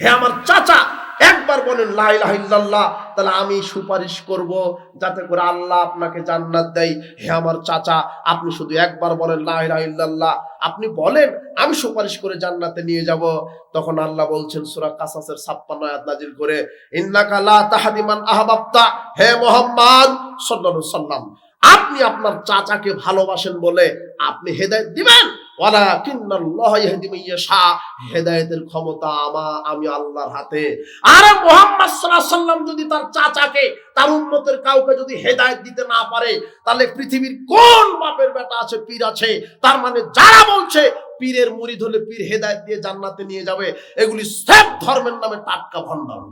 হে আমার চাচা, একবার বলেন, লা ইলাহা তাহলে আমি সুপারিশ করব যাতে করে আল্লাহ আপনাকে জান্নাত দেয়। হে আমার চাচা, আপনি শুধু একবার বলেন, লা ইলাহা আপনি বলেন, আমি সুপারিশ করে জান্নাতে নিয়ে যাব তখন আল্লাহ বলছেন, সূরা কাসাসের 56 আয়াত নাজিল করে, ইন্নাকা লা তাহদি মান আহবাবতা হে মুহাম্মদ, সাল্লাল্লাহু সাল্লাম আপনি আপনার চাচাকে ভালোবাসেন বলে আপনি হেদায়েত দিবেন। মান হেদায়েতের ক্ষমতা আমা, আমি আল্লাহর হাতে। আরে মোহাম্মদ সাল্লাম যদি তার চাচাকে, তার উম্মতের কাউকে যদি হেদায়েত দিতে না পারে, তাহলে পৃথিবীর কোন বাপের বেটা আছে, পীর আছে? তার মানে যারা বলছে, পীরের মুরিদ হলে পীর হেদায়েত দিয়ে জান্নাতে নিয়ে যাবে, এগুলি সেফ ধর্মের নামে টাটকা ভণ্ডামি।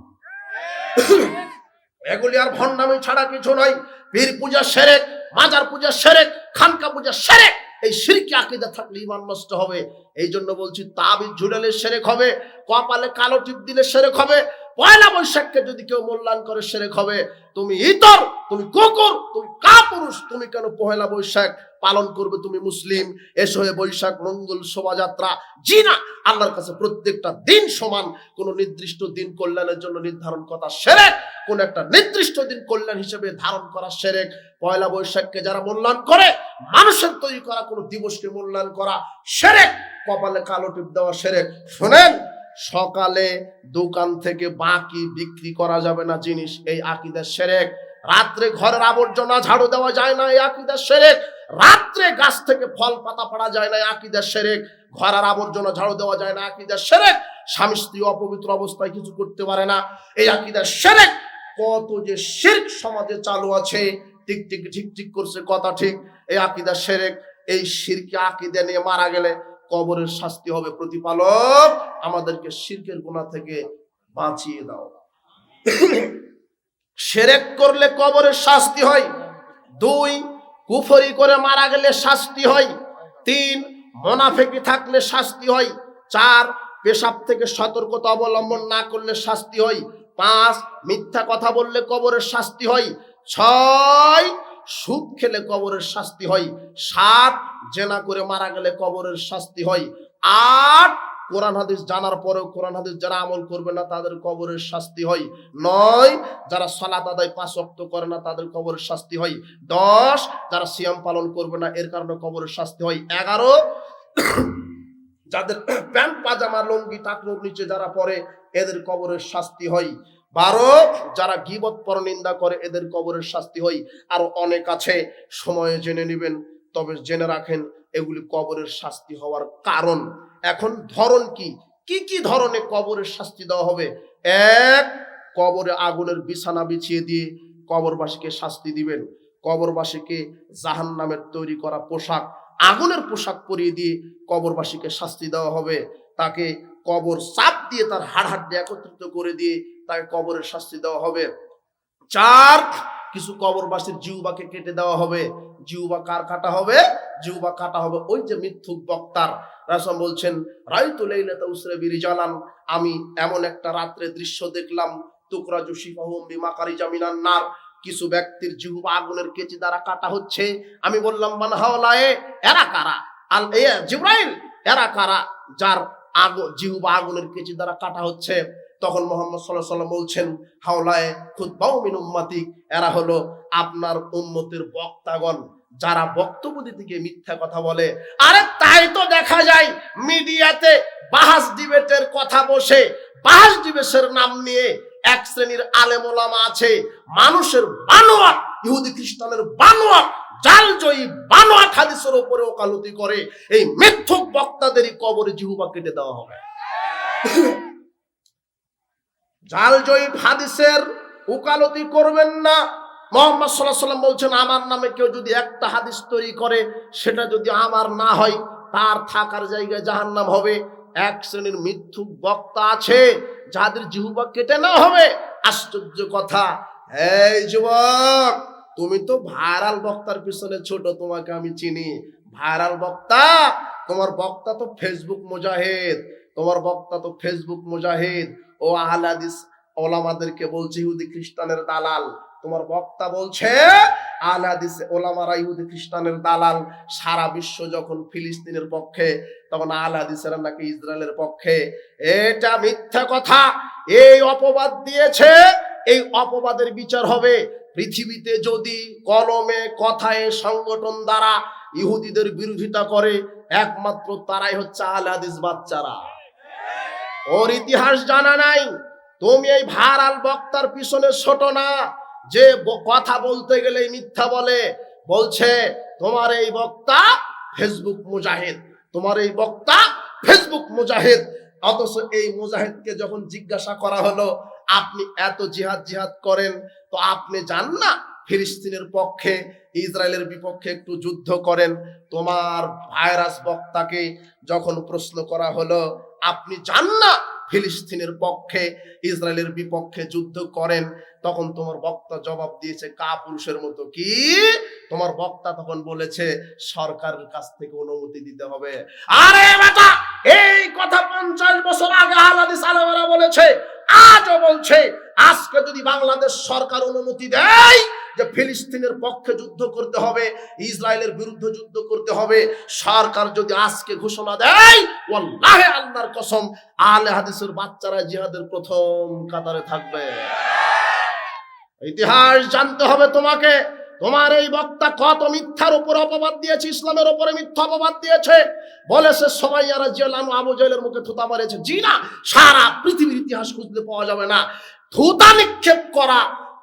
এগুলি আর ভণ্ডামি ছাড়া কিছু নয় পীর পূজা সেরেক, মাজার পূজা সেরেক, খানকা পূজা সেরেক। এই সিরকি আকিদা থাকলে ইমান নষ্ট হবে। এই জন্য বলছি, তাবিজ ঝুলালে সেরেক হবে, কপালে কালো টিপ দিলে সেরেক হবে, পয়লা বৈশাখকে যদি কেউ মূল্যায়ন করে, সেরেক হবে। তুমি ইতর, তুমি কুকুর, তুমি কাপুরুষ, তুমি কেন পহেলা বৈশাখ পালন করবে তুমি মুসলিম? এসো হে বৈশাখ মঙ্গল শোভাযাত্রা। জি না, আল্লাহর কাছে প্রত্যেকটা দিন সমান। কোন নির্দিষ্ট দিন কল্যাণের জন্য নির্ধারণ করা সেরেক। কোন একটা নির্দিষ্ট দিন কল্যাণ হিসেবে ধারণ করা সেরেক। পয়লা বৈশাখকে যারা মূল্যায়ন করে, মানুষের তৈরি করা কোনো দিবসকে মূল্যায়ন করা সেরেক। কপালে কালো টিপ দেওয়া সেরেক। শোনেন, সকালে দোকান থেকে বাকি বিক্রি করা যাবে না জিনিস, এই আকিদার সেরেক। রাত্রে ঘরের আবর্জনা ঝাড়ু দেওয়া যায় না, এই আকিদার সেরেক। রাত্রে গাছ থেকে ফল পাতা পড়া যায় না, এই আকিদার সেরেক। ঘরের আবর্জনা ঝাড়ু দেওয়া যায় না আকিদার সেরেক। স্বামী স্ত্রী অপবিত্র অবস্থায় কিছু করতে পারে না, এই আকিদার সেরেক। কত যে শির্ক সমাজে চালু আছে টিক টিক ঠিক ঠিক করছে কথা ঠিক, এই আকিদার সেরেক, এই শিরকে আকিদা নিয়ে মারা গেলে কবরের শাস্তি হবে প্রতিপালক, আমাদেরকে শিরকের গুণা থেকে বাঁচিয়ে দাও। সেরেক করলে কবরের শাস্তি হয়, দুই, কুফরি করে মারা গেলে শাস্তি হয়, তিন, মোনাফেকি থাকলে শাস্তি হয়, চার, পেশাব থেকে সতর্কতা অবলম্বন না করলে শাস্তি হয় পাঁচ, মিথ্যা কথা বললে কবরের শাস্তি হয়। ছয়, সুদ খেলে কবরের শাস্তি হয়। সাত, জেনা করে মারা গেলে কবরের শাস্তি হয়। আট, কোরআন হাদিস জানার পরেও কোরআন হাদিস যারা আমল করবে না, তাদের কবরের শাস্তি হয়। নয়, যারা সালাত আদায় পাঁচ অক্ত করে না, তাদের কবরের শাস্তি হয়। দশ, যারা সিয়াম পালন করবে না, এর কারণে কবরের শাস্তি হয়। এগারো, যাদের প্যান্ট, পাজামা, লঙ্গি, টাকনুর নিচে যারা পরে এদের কবরের শাস্তি হয়। বারো, যারা গিবত পর নিন্দা করে, এদের কবরের শাস্তি হয়। আরও অনেক আছে, সময়ে জেনে নেবেন। তবে জেনে রাখেন, এগুলি কবরের শাস্তি হওয়ার কারণ। এখন ধরন কি? কি কি ধরনের কবরের শাস্তি দেওয়া হবে? এক, কবরে আগুনের বিছানা বিছিয়ে দিয়ে কবরবাসীকে শাস্তি দিবেন। কবরবাসীকে জাহান নামের তৈরি করা পোশাক, আগুনের পোশাক পরিয়ে দিয়ে কবরবাসীকে শাস্তি দেওয়া হবে। তাকে কবর চাপ দিয়ে তার হাড় হাড় দিয়ে একত্রিত করে দিয়ে তাকে কবরের শাস্তি দেওয়া হবে। চার, কিছু কবরবাসীর জিউবাকে কেটে দেওয়া হবে। জিউবা কার কাটা হবে? জিউবা কাটা হবে ওই যে মিথ্যুক বক্তার। রাসম বলছেন, রাইতু লাইলাতা উসরে বিরিজালান আমি এমন একটা রাত্রে দৃশ্য দেখলাম, তুকরা জুশিফাহুম বিমাকারি জামিনান নার। কিছু ব্যক্তির জিহুবা আগুনের কেচি দ্বারা কাটা হচ্ছে। আমি বললাম, মান হাওলায়ে, এরা কারা? আল, এ জিব্রাইল, এরা কারা? যার আগুন জিহুবা আগুনের কেচি দ্বারা কাটা হচ্ছে। তখন মোহাম্মদ সাল্লাহ সাল্লাম বলছেন, হাওলায় খুদ বাউমিন উম্মাতিক এরা হলো আপনার উম্মতের বক্তাগণ, যারা বক্তব্য গিয়ে মিথ্যা কথা বলে। আরে তাই তো দেখা যায়, মিডিয়াতে বাহাস ডিবেটের কথা বসে, বাহাস ডিবেটের নাম নিয়ে এক শ্রেণির আলেমোলামা আছে, মানুষের বানোয়ার ইহুদি খ্রিস্টানের বানোয়াট জালজয়ী বানোয়াট হাদিসের উপরে ওকালতি করে, এই মিথ্যুক বক্তাদেরই কবরে জিহুবা কেটে দেওয়া হবে। জালজয়ী হাদিসের উকালতি করবেন না। মোহাম্মদ সাল্লাহ সাল্লাম বলছেন, আমার নামে কেউ যদি একটা হাদিস তৈরি করে, সেটা যদি আমার না হয়, তার থাকার জায়গায় জাহান্নাম হবে। এক শ্রেণির মিথ্যুক বক্তা আছে, যাদের জিহুবা কেটে না হবে। আশ্চর্য কথা। এই যুবক তুমি তো ভাইরাল বক্তার পিছনে ছোট, তোমাকে আমি চিনি। ভাইরাল বক্তা, তোমার বক্তা তো ফেসবুক মুজাহিদ, তোমার বক্তা তো ফেসবুক মুজাহিদ। ও আহলাদিস ওলামাদেরকে বলছে, ইহুদি খ্রিস্টানের দালাল। তোমার বক্তা বলছে, আহলে হাদিস ওলামারা ইহুদি খ্রিস্টানের দালাল। সারা বিশ্ব যখন ফিলিস্তিনের পক্ষে, তখন আহলে হাদিসেরা নাকি ইসরায়েলের পক্ষে। এটা মিথ্যা কথা। এই অপবাদ দিয়েছে, এই অপবাদের বিচার হবে। পৃথিবীতে যদি কলমে, কথায়, সংগঠন দ্বারা ইহুদিদের বিরোধিতা করে, একমাত্র তারাই হচ্ছে আহলে হাদিস বাচ্চারা। ওর ইতিহাস জানা নাই। তুমি এই ভারাল বক্তার পিছনে ছোট না। যে কথা বলতে গেলে মিথ্যা বলে। বলছে, তোমার এই বক্তা ফেসবুক মুজাহিদ। তোমার এই বক্তা ফেসবুক মুজাহিদ। অথচ এই মুজাহিদকে যখন জিজ্ঞাসা করা হলো আপনি এত জিহাদ জিহাদ করেন, তো আপনি যান না? ফিলিস্তিনের পক্ষে, ইসরায়েলের বিপক্ষে একটু যুদ্ধ করেন। তোমার ভাইরাস বক্তাকে যখন প্রশ্ন করা হলো, আপনি যান না? ফিলিস্তিনের পক্ষে, ইসরায়েলের বিপক্ষে যুদ্ধ করেন, তখন তোমার বক্তা জবাব দিয়েছে কা পুরুষের মতো কি? তোমার বক্তা তখন বলেছে, সরকারের কাছ থেকে অনুমতি দিতে হবে। আরে বেটা, এই কথা পঞ্চাশ বছর আগে আলাদিস আলমেরা বলেছে, আজও বলছে, আজকে যদি বাংলাদেশ সরকার অনুমতি দেয় যে ফিলিস্তিনের পক্ষে যুদ্ধ করতে হবে, ইসরায়েলের বিরুদ্ধে যুদ্ধ করতে হবে, সরকার যদি আজকে ঘোষণা দেয়, ওয়াল্লাহে আল্লাহর কসম, আলে হাদিসের বাচ্চারা জিহাদের প্রথম কাতারে থাকবে। ইতিহাস জানতে হবে তোমাকে, তোমার এই বক্তা কত মিথ্যার উপর অপবাদ দিয়েছে, ইসলামের উপরে মিথ্যা অপবাদ দিয়েছে? বলেছে সবাই আর জিয়ালানু আবু জাহেলের মুখে থুতা মারেছে। জি না সারা পৃথিবীর ইতিহাস খুঁজলে পাওয়া যাবে না। থুতা নিক্ষেপ করা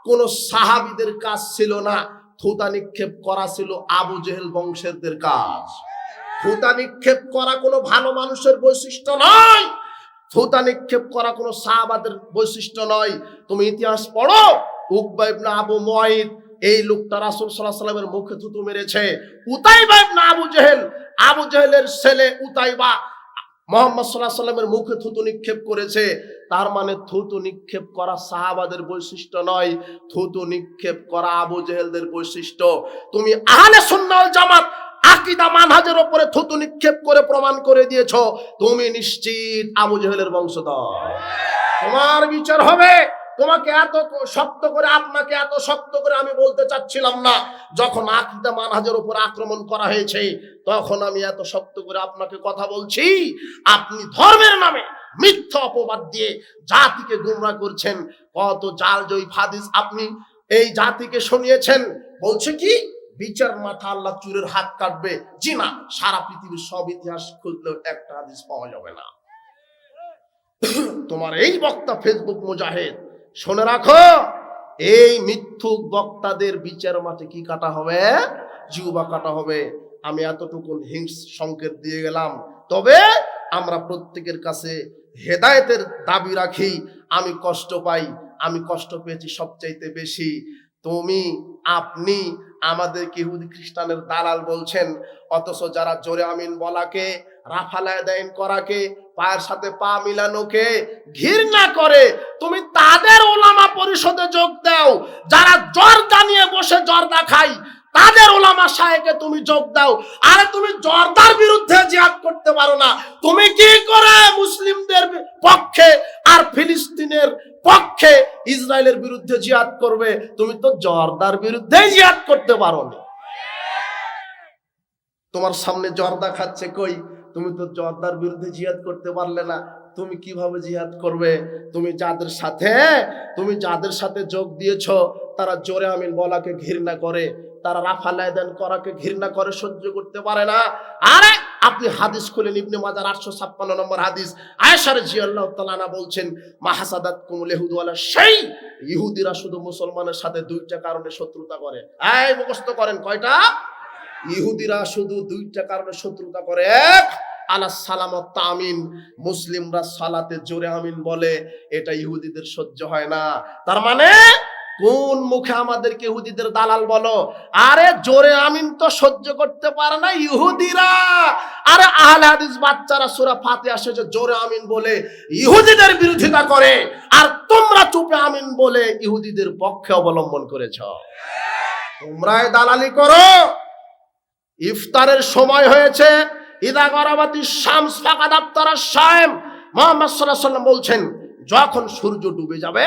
কোন সাহাবিদের কাজ ছিল না। থুতা নিক্ষেপ করা ছিল আবু জেহেল বংশেরদের কাজ। থুতা নিক্ষেপ করা কোনো ভালো মানুষের বৈশিষ্ট্য নয়। থুতা নিক্ষেপ করা কোনো সাহাবাদের বৈশিষ্ট্য নয়। তুমি ইতিহাস পড়ো। উকবা ইবনে আবু মুয়াইদ এই লোকটা রাসূল সাল্লাল্লাহু সাল্লামের মুখে থুতু মেরেছে। উতাইবা ইবনে আবু জেহেল, আবু জেহেলের ছেলে উতাইবা মোহাম্মদ সাল্লাহ সাল্লামের মুখে থুতু নিক্ষেপ করেছে। তার মানে থুতু নিক্ষেপ করা সাহাবাদের বৈশিষ্ট্য নয়, থুতু নিক্ষেপ করা আবু জেহেলদের বৈশিষ্ট্য। তুমি আহলে সুন্নাল জামাত আকিদা মানহাজের ওপরে থুতু নিক্ষেপ করে প্রমাণ করে দিয়েছ। তুমি নিশ্চিত আবু জেহেলের বংশধর। তোমার বিচার হবে। তোমাকে এত শক্ত করে, আপনাকে এত শক্ত করে আমি বলতে চাচ্ছিলাম না। যখন আকিদা মানহাজের উপর আক্রমণ করা হয়েছে, তখন আমি এত শক্ত করে আপনাকে কথা বলছি। আপনি ধর্মের নামে মিথ্যা অপবাদ দিয়ে জাতিকে গুমরা করছেন। কত জাল জয়ী হাদিস আপনি এই জাতিকে শুনিয়েছেন। বলছে কি? বিচার মাথা আল্লাহ চুরের হাত কাটবে। জি না, সারা পৃথিবীর সব ইতিহাস খুঁজলেও একটা হাদিস পাওয়া যাবে না। তোমার এই বক্তা ফেসবুক মুজাহিদ শুনে রাখো, এই মিথ্যুক বক্তাদের বিচার মাঠে কি কাটা হবে? জিউবা কাটা হবে। আমি এতটুকু হিংস সংকেত দিয়ে গেলাম। তবে আমরা প্রত্যেকের কাছে হেদায়েতের দাবি রাখি। আমি কষ্ট পাই। আমি কষ্ট পেয়েছি সবচাইতে বেশি। তুমি, আপনি আমাদের ইহুদি খ্রিস্টানের দালাল বলছেন। অথচ যারা জোরে আমিন বলাকে, রাফালায় দেন করাকে, পায়ের সাথে পা মিলানোকে ঘৃণা করে, তুমি তাদের ওলামা পরিষদে যোগ দাও। যারা জর্দা নিয়ে বসে জর্দা খাই তাদের ওলামা সাহেকে তুমি যোগ দাও। আরে তুমি জর্দার বিরুদ্ধে জিহাদ করতে পারো না। তুমি কি করে মুসলিমদের পক্ষে আর ফিলিস্তিনের পক্ষে ইসরায়েলের বিরুদ্ধে জিহাদ করবে? তুমি তো জর্দার বিরুদ্ধে জিহাদ করতে পারো না। তোমার সামনে জর্দা খাচ্ছে কই? তুমি তো জর্দার বিরুদ্ধে জিহাদ করতে পারলে না। তুমি কীভাবে জিহাদ করবে? তুমি যাদের সাথে, তুমি যাদের সাথে যোগ দিয়েছ, তারা জোরে আমিন বলাকে ঘৃণা করে। তারা রাফালায় দেন করাকে ঘৃণা করে, সহ্য করতে পারে না। আরে, আপনি হাদিস খুলেন, ইবনে মাজার আটশো ছাপ্পান্ন নম্বর হাদিস। আয়েশার জিয়াল্লাহ তালানা বলছেন মাহাসাদাত কুমুল ইহুদওয়ালা সেই ইহুদিরা শুধু মুসলমানের সাথে দুইটা কারণে শত্রুতা করে। এই মুখস্থ করেন, কয়টা? ইহুদিরা শুধু দুইটা কারণে শত্রুতা করে। এক, আলা সালামত তামিন। মুসলিমরা সালাতে জোরে আমিন বলে, এটা ইহুদিদের সহ্য হয় না। তার মানে কোন মুখে আমাদেরকে ইহুদিদের দালাল বলো? আরে জোরে আমিন তো সহ্য করতে পারে না ইহুদিরা। আরে আহলে হাদিস বাচ্চারা সূরা ফাতিহা শেষে জোরে আমিন বলে ইহুদিদের বিরোধিতা করে, আর তোমরা চুপে আমিন বলে ইহুদিদের পক্ষে অবলম্বন করেছ। তোমরাই দালালি করো। ইফতারের সময় হয়েছে। ইদা গরাবাতি শামস ফাকাদ আফতারা শায়েম। মোহাম্মদ সাল্লাল্লাহু আলাইহি বলছেন, যখন সূর্য ডুবে যাবে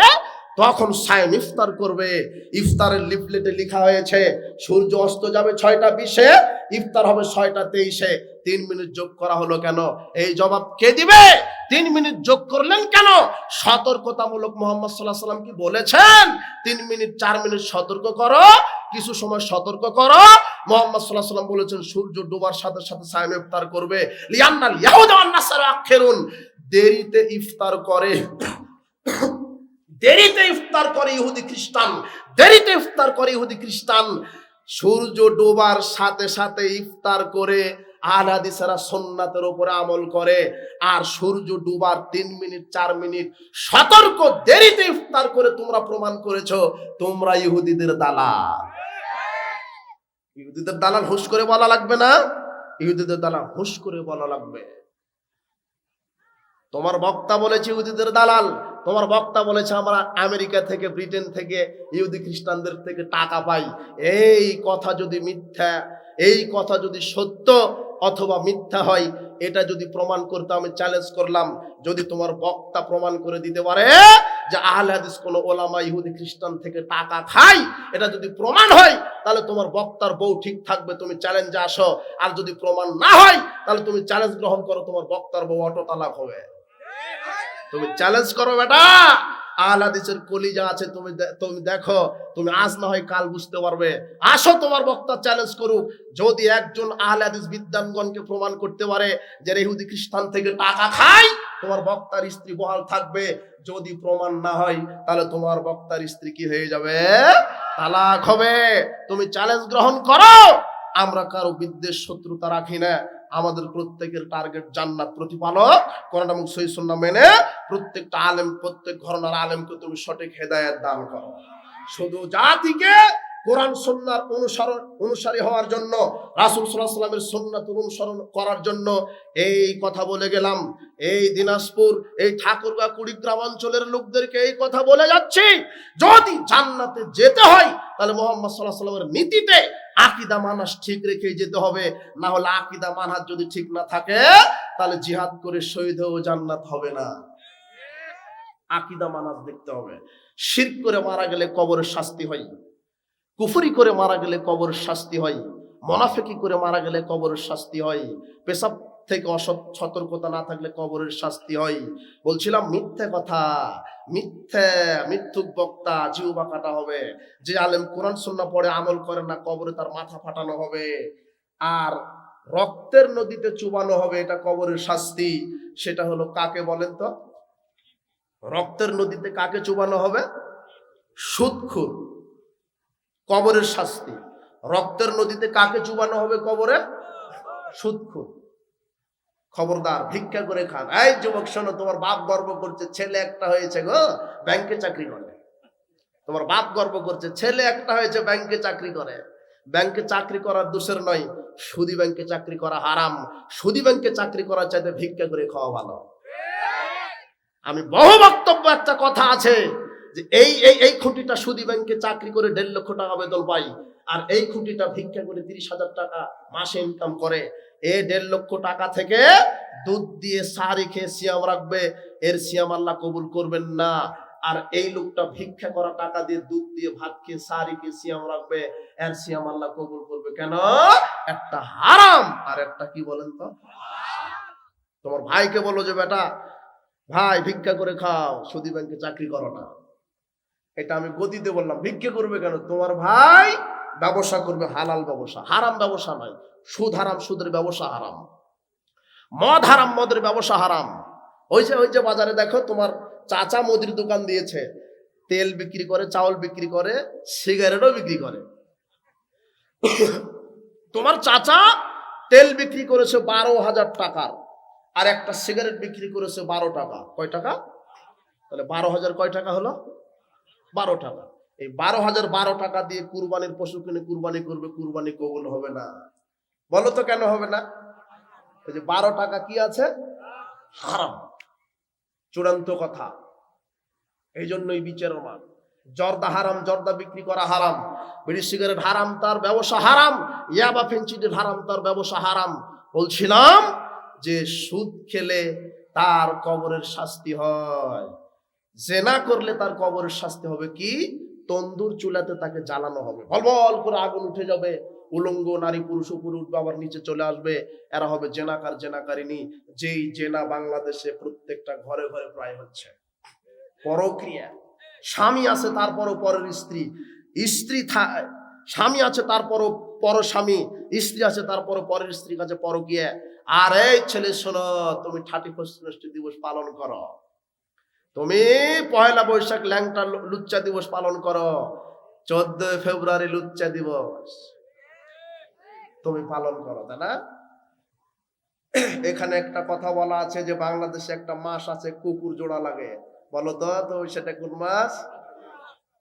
তখন সায়ম ইফতার করবে। ইফতারের লিফলেটে লেখা হয়েছে, সূর্য অস্ত যাবে ছয়টা বিশে, ইফতার হবে ছয়টা তেইশে। তিন মিনিট যোগ করা হলো কেন? এই জবাব কে দিবে? তিন মিনিট যোগ করলেন কেন? সতর্কতামূলক মোহাম্মদ সাল্লাহ সাল্লাম কি বলেছেন? তিন মিনিট, চার মিনিট সতর্ক করো, কিছু সময় সতর্ক করো। মোহাম্মদ সাল্লাহ সাল্লাম বলেছেন, সূর্য ডোবার সাথে সাথে সায়ম ইফতার করবে। লিয়ান্নাল ইয়াহুদা ওয়ান নাসারা আখিরুন। দেরিতে ইফতার করে। দেরিতে ইফতার করে ইহুদি খ্রিস্টান, দেরিতে ইফতার করে ইহুদি খ্রিস্টান। সূর্য ডোবার সাথে সাথে ইফতার করে আল হাদিসেরা সোননাথের উপরে আমল করে, আর সূর্য ডুবার তিন মিনিট, চার মিনিট সতর্ক, দেরিতে ইফতার করে তোমরা প্রমাণ করেছ, তোমরা ইহুদিদের দালাল। ইহুদিদের দালাল হুশ করে বলা লাগবে না? ইহুদিদের দালাল হুশ করে বলা লাগবে। তোমার বক্তা বলেছে ইহুদিদের দালাল তোমার বক্তা বলেছে, আমরা আমেরিকা থেকে, ব্রিটেন থেকে, ইহুদি খ্রিস্টানদের থেকে টাকা পাই। এই কথা যদি মিথ্যা, এই কথা যদি সত্য অথবা মিথ্যা হয়, এটা যদি প্রমাণ করতে আমি চ্যালেঞ্জ করলাম, যদি তোমার বক্তা প্রমাণ করে দিতে পারে যে আহলে হাদিস কোন ওলামা ইহুদি খ্রিস্টান থেকে টাকা খায়, এটা যদি প্রমাণ হয়, তাহলে তোমার বক্তার বউ ঠিক থাকবে, তুমি চ্যালেঞ্জে আসো। আর যদি প্রমাণ না হয়, তাহলে তুমি চ্যালেঞ্জ গ্রহণ করো, তোমার বক্তার বউ অটো তালাক হবে। তুমি চ্যালেঞ্জ করো বেটা। আহলাদিসের কলিজা আছে, তুমি তুমি দেখো, তুমি আজ না হয় কাল বুঝতে পারবে। আসো তোমার বক্তা চ্যালেঞ্জ করুক। যদি একজন আহলাদিস বিদ্যানগণকে প্রমাণ করতে পারে যে ইহুদি খ্রিস্টান থেকে টাকা খায়, তোমার বক্তার স্ত্রী বহাল থাকবে। যদি প্রমাণ না হয়, তাহলে তোমার বক্তার স্ত্রী কি হয়ে যাবে? তালাক হবে। তুমি চ্যালেঞ্জ গ্রহণ করো। আমরা কারও বিদ্বেষ শত্রুতা রাখি না। আমাদের প্রত্যেকের টার্গেট জান্নাত প্রতিপালক, কোরআন এবং সহি সুন্নাহ মেনে প্রত্যেকটা আলেম, প্রত্যেক ঘরনার আলেমকে তুমি সঠিক হেদায়েত দান করো। শুধু জাতিকে কোরআন সন্ন্যার অনুসরণ, অনুসারী হওয়ার জন্য, রাসুল সাল্লামের সন্ন্যাত অনুসরণ করার জন্য এই কথা বলে গেলাম। এই দিনাজপুর, এই ঠাকুরগা, কুড়িগ্রাম অঞ্চলের লোকদেরকে এই কথা বলে যাচ্ছি। যদি জান্নাতে যেতে হয়, তাহলে মোহাম্মদ সাল্লাহ সাল্লামের নীতিতে আকিদা মানাস ঠিক রেখে যেতে হবে, না হলে আকিদা মানহাজ যদি ঠিক না থাকে, তাহলে জিহাদ করে শহীদ হয়েও জান্নাত হবে না। আকিদা মানাজ দেখতে হবে। শির করে মারা গেলে কবরের শাস্তি হয়, কুফুরি করে মারা গেলে কবরের শাস্তি হয়, মনাফেকি করে মারা গেলে কবরের শাস্তি হয়, পেশাব থেকে অসৎ সতর্কতা না থাকলে কবরের শাস্তি হয়। বলছিলাম, মিথ্যে কথা, মিথ্যে, মিথ্যুক বক্তা জিউবা কাটা হবে। যে আলেম কোরআন, সুন্নাহ পড়ে আমল করে না, কবরে তার মাথা ফাটানো হবে। আর রক্তের নদীতে চুবানো হবে, এটা কবরের শাস্তি। সেটা হলো কাকে বলেন তো? রক্তের নদীতে কাকে চুবানো হবে? সুদখুর। কবরের শাস্তি। রক্তের নদীতে কাকে চুবানো হবে কবরে? সুদখুর। খবরদার, ভিক্ষা করে খান। এই যুবক, শোনো, তোমার বাপ গর্ব করছে, ছেলে একটা হয়েছে গো, ব্যাংকে চাকরি করে। তোমার বাপ গর্ব করছে, ছেলে একটা হয়েছে, ব্যাংকে চাকরি করে। ব্যাংকে চাকরি করার দোষের নয়, সুদি ব্যাংকে চাকরি করা হারাম। সুদি ব্যাংকে চাকরি করার চাইতে ভিক্ষা করে খাওয়া ভালো। আমি বহু বক্তব্য, একটা কথা আছে যে এই এই এই খুঁটিটা সুদি ব্যাংকে চাকরি করে দেড় লক্ষ টাকা বেতন পাই আর এই খুঁটিটা ভিক্ষা করে তিরিশ হাজার টাকা মাসে ইনকাম করে। এ দেড় লক্ষ টাকা থেকে দুধ দিয়ে সারি খেয়ে সিয়াম রাখবে। এর সিয়াম আল্লাহ কবুল করবেন না। আর এই লোকটা ভিক্ষা করা টাকা দিয়ে দুধ দিয়ে ভাত খেয়ে সারি খেয়ে সিয়াম রাখবে। এর সিয়াম আল্লাহ কবুল করবে কেন? একটা হারাম। আর একটা কি বলেন তো? তোমার ভাইকে বলো যে, বেটা, ভাই, ভিক্ষা করে খাও। সুদী ব্যাংকে চাকরি করো না। এটা আমি গদিতে বললাম, ভিক্ষা করবে কেন? তোমার ভাই ব্যবসা করবে হালাল ব্যবসা। হারাম ব্যবসা নয়। সুদ হারাম, সুদের ব্যবসা হারাম। মদ হারাম, মদের ব্যবসা হারাম। ওই যে ওই যে বাজারে দেখো, তোমার চাচা মুদির দোকান দিয়েছে। তেল বিক্রি করে, চাউল বিক্রি করে, সিগারেটও বিক্রি করে। তোমার চাচা তেল বিক্রি করেছে বারো হাজার টাকার, আর একটা সিগারেট বিক্রি করেছে বারো টাকা। কয় টাকা? তাহলে বারো হাজার কয় টাকা হলো? বারো টাকা। এই বারো হাজার বারো টাকা দিয়ে কুরবানির পশু কিনে কুরবানি করবে, কুরবানি কবুল হবে না। বলো তো কেন হবে না? ওই যে বারো টাকা কি আছে? হারাম। চূড়ান্ত কথা। এই জন্যই বিচারের মান। জর্দা হারাম, জর্দা বিক্রি করা হারাম। বিড়ি, সিগারেট হারাম, তার ব্যবসা হারাম। ইয়াবা ফেন্সিডির হারাম, তার ব্যবসা হারাম। বলছিলাম যে সুদ খেলে তার কবরের শাস্তি হয়। জেনা করলে তার কবরের শাস্তি হবে কি? তন্দুর চুলাতে তাকে জ্বালানো হবে। বল বল, করে আগুন উঠে যাবে। উলঙ্গ নারী, পুরুষ উপরে উঠবে আবার নিচে চলে আসবে। এরা হবে জেনাকার জেনাকারিনী যেই জেনা বাংলাদেশে প্রত্যেকটা ঘরে ঘরে প্রায় হচ্ছে। পরক্রিয়া। স্বামী আছে, তারপরও পরের স্ত্রী। স্ত্রী স্বামী আছে, তারপরও পর স্বামী। স্ত্রী আছে, তারপরও পরের স্ত্রীর কাছে পরকিয়া আর এই ছেলে, শোনো, তুমি থার্টি ফার্স্ট দিবস পালন করো। তুমি পয়লা বৈশাখ ল্যাংটা লুচ্চা দিবস পালন করো। চোদ্দ ফেব্রুয়ারি লুচ্চা দিবস। তুমি পালন করো, তাই না? এখানে একটা কথা বলা আছে যে বাংলাদেশে একটা মাস আছে, কুকুর জোড়া লাগে। বলো তো তো সেটা কোন মাস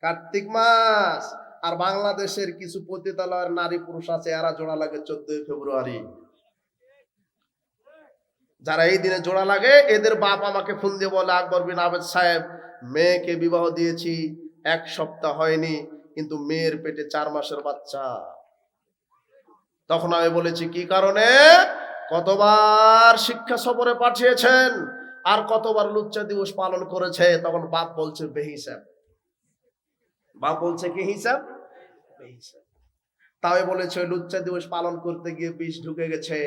কার্তিক মাস আর বাংলাদেশের কিছু পতিতালয়ের নারী পুরুষ আছে, এরা জোড়া লাগে চোদ্দই ফেব্রুয়ারি। যারা এই দিনে জোড়া লাগে, এদের বাপ আমাকে ফোন দিয়ে বলে, আকবর বিন আবেদ সাহেব, মেয়েকে বিবাহ দিয়েছি, এক সপ্তাহ হয়নি, কিন্তু মেয়ের পেটে চার মাসের বাচ্চা। তখন আমি বলেছি, কি কারণে? কতবার শিক্ষা সফরে পাঠিয়েছেন আর কতবার লুচ্চা দিবস পালন করেছে? তখন বাপ বলছে, বেহিসাব। বাপ বলছে, কি হিসাব? তাই বলেছে লুচ্চা দিবস পালন করতে গিয়ে বিষ ঢুকে গেছে।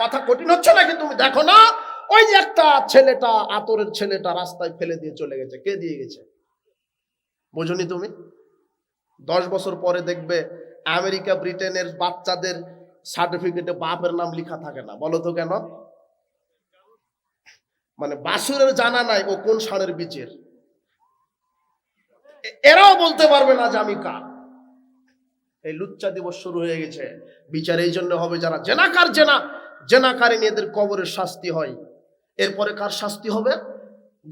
কথা কঠিন হচ্ছে নাকি? তুমি দেখো না? ওই যে একটা ছেলেটা, আতরের ছেলেটা রাস্তায় ফেলে দিয়ে চলে গেছে। কে দিয়ে গেছে? বোঝনি তুমি? দশ বছর পরে দেখবে আমেরিকা, ব্রিটেনের বাচ্চাদের সার্টিফিকেটে বাপের নাম লেখা থাকে না। বলো তো কেন? মানে বাসুরের জানা নাই ও কোন ষাঁড়ের বীজের। এরাও বলতে পারবে না যে আমি কার। এই লুচ্চা দিবস শুরু হয়ে গেছে। বিচার এই জন্য হবে যারা জেনাকার জেনা, জেনাকারী এদের কবরের শাস্তি হয়। এরপরে কার শাস্তি হবে?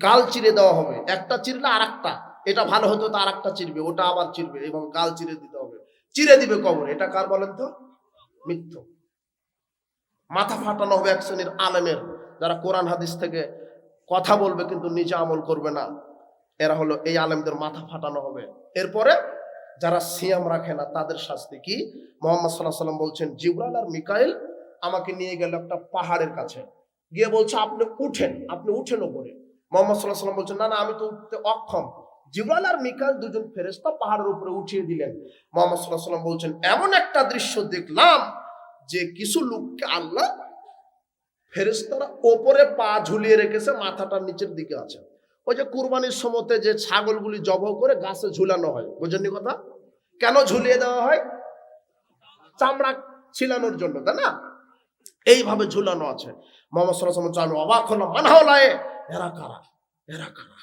গাল চিরে দেওয়া হবে। একটা চিরলে আর একটা এটা ভালো হতো তো আর একটা চিরবে, ওটা আবার চিরবে এবং গাল চিরে দিতে চিরে দিবে কবর। এটা কার বলেন তো? মৃত্যু। মাথা ফাটানো হবে এক শ্রেণির আলেমের, যারা কোরআন, হাদিস থেকে কথা বলবে কিন্তু নিজে আমল করবে না। এরা হলো এই আলেমদের মাথা ফাটানো হবে। এরপরে যারা সিয়াম রাখে না, তাদের শাস্তি কি? মোহাম্মদ সাল্লাহ সাল্লাম বলছেন জিবরাল আর মিকাইল আমাকে নিয়ে গেল একটা পাহাড়ের কাছে। গিয়ে বলছে, আপনি উঠেন আপনি উঠেন ওপরে মোহাম্মদ সাল্লাহ সাল্লাম বলছেন, না না, আমি তো উঠতে অক্ষম। জিবরাল আর মিকাইল দুজন ফেরেস্তা পাহাড়ের উপরে উঠিয়ে দিলেন। মোহাম্মদ সাল্লাহ সাল্লাম বলছেন, এমন একটা দৃশ্য দেখলাম যে কিছু লোককে আল্লাহ ফেরেস্তারা ওপরে পা ঝুলিয়ে রেখেছে, মাথাটা নিচের দিকে আছে। ওই যে কুরবানির সময়তে যে ছাগলগুলি জব করে গাছে ঝুলানো হয়, বুঝেননি কথা? কেন ঝুলিয়ে দেওয়া হয়? চামড়া ছিলানোর জন্য, তাই না? এইভাবে ঝুলানো আছে। মোহাম্মদ সাল্লাহ সাল্লাম অবাক হলাম, মানহাওলায়, এরা কারা? এরা কারা?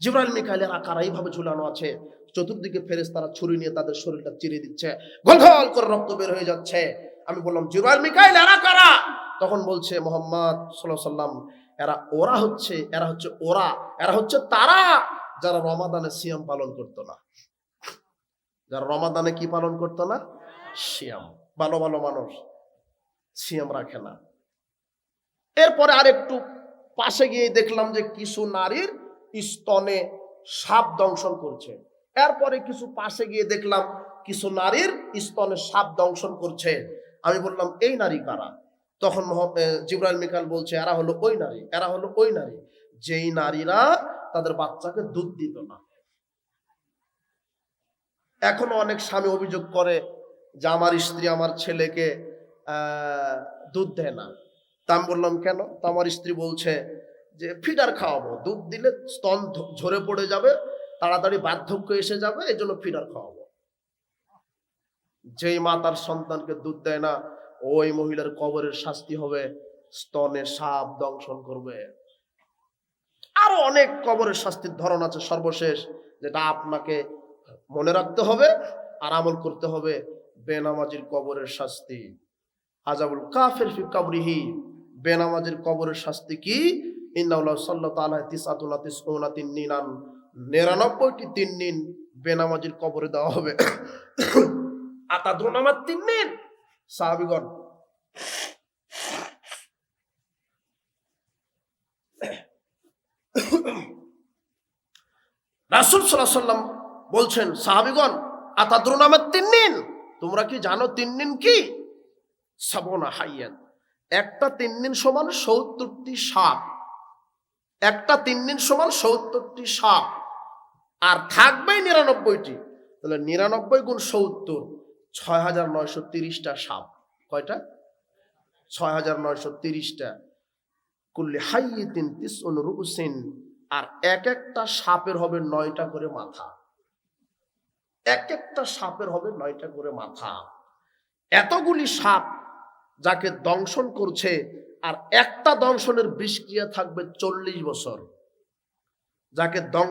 জিব্রাইল, মিকাইল এরা কারা এইভাবে ঝুলানো আছে। চতুর্দিকে ফেরেস তারা ছুরি নিয়ে তাদের শরীরটা চিরে দিচ্ছে। ঘল করে রক্ত বের হয়ে যাচ্ছে। আমি বললাম, জিব্রাইল, মিকাইল, এরা কারা? তখন বলছে মোহাম্মদ সাল্লাহ সাল্লাম এরা ওরা হচ্ছে, এরা হচ্ছে ওরা, এরা হচ্ছে তারা। যারা রমাদানে সিয়াম পালন করতো না। যারা রমাদানে কি পালন করতো না? সিয়াম। ভালো ভালো মানুষ। সিয়াম রাখে না। এরপরে আর একটু পাশে গিয়ে দেখলাম যে কিছু নারীর স্তনে সাপ দংশন করছে। এরপরে কিছু পাশে গিয়ে দেখলাম কিছু নারীর স্তনে সাপ দংশন করছে। আমি বললাম এই নারী কারা? তখন এ, মিকাল বলছে এরা হলো ওই নারী এরা হলো ওই নারী। যেই নারীরা তাদের বাচ্চাকে দুধ দিত না। এখনও অনেক স্বামী অভিযোগ করে যে আমার স্ত্রী আমার ছেলেকে দুধ দেয় না। তা আমি বললাম কেন? তো আমার স্ত্রী বলছে যে ফিডার খাওয়াবো। দুধ দিলে স্তন ঝরে পড়ে যাবে, তাড়াতাড়ি বার্ধক্য এসে যাবে এই জন্য ফিডার খাওয়াবো। যেই মা তার সন্তানকে দুধ দেয় না, ওই মহিলার কবরের শাস্তি হবে, স্তনে সাপ দংশন করবে। আরও অনেক কবরের শাস্তির ধরন আছে সর্বশেষ, যেটা আপনাকে মনে রাখতে হবে, আর আমল করতে হবে বেনামাজির কবরের শাস্তি। আজাবুল কাফের ফি কাবরিহি, বেনামাজির কবরের শাস্তি কি? ইন্নাউল্লাহ সাল্লাল্লাহু তাআলা তিসআতুনা তিসউনা তিন্নিনান 99টি তিন্নিন বেনামাজির কবরে দেওয়া হবে। আতাদুন আমার তিন্নিন সাহাবীগণ। রাসূল আলাইহি সাল্লাম বলছেন, সাহাবীগণ আতাদুন আমার তিন্নিন তোমরা কি জানো তিন্নিন কি? সাবনা হাইয়ান। একটা তিন দিন সমান সত্তরটি সাপ। একটা তিন দিন সমান সত্তরটি সাপ। আর থাকবেই নিরানব্বইটি। তাহলে নিরানব্বই গুণ সত্তর ছয় হাজার নয়শো তিরিশটা সাপ। কয়টা? ছয় হাজার নয়শো তিরিশটা। কুল্লি হাইয়িতিন তিসউন রুসিন আর এক একটা সাপের হবে নয়টা করে মাথা। এক একটা সাপের হবে নয়টা করে মাথা। এতগুলি সাপ যাকে দংশন করছে আর একটা দংশনের বিষক্রিয়া থাকবে চল্লিশ বছর। যাকে দং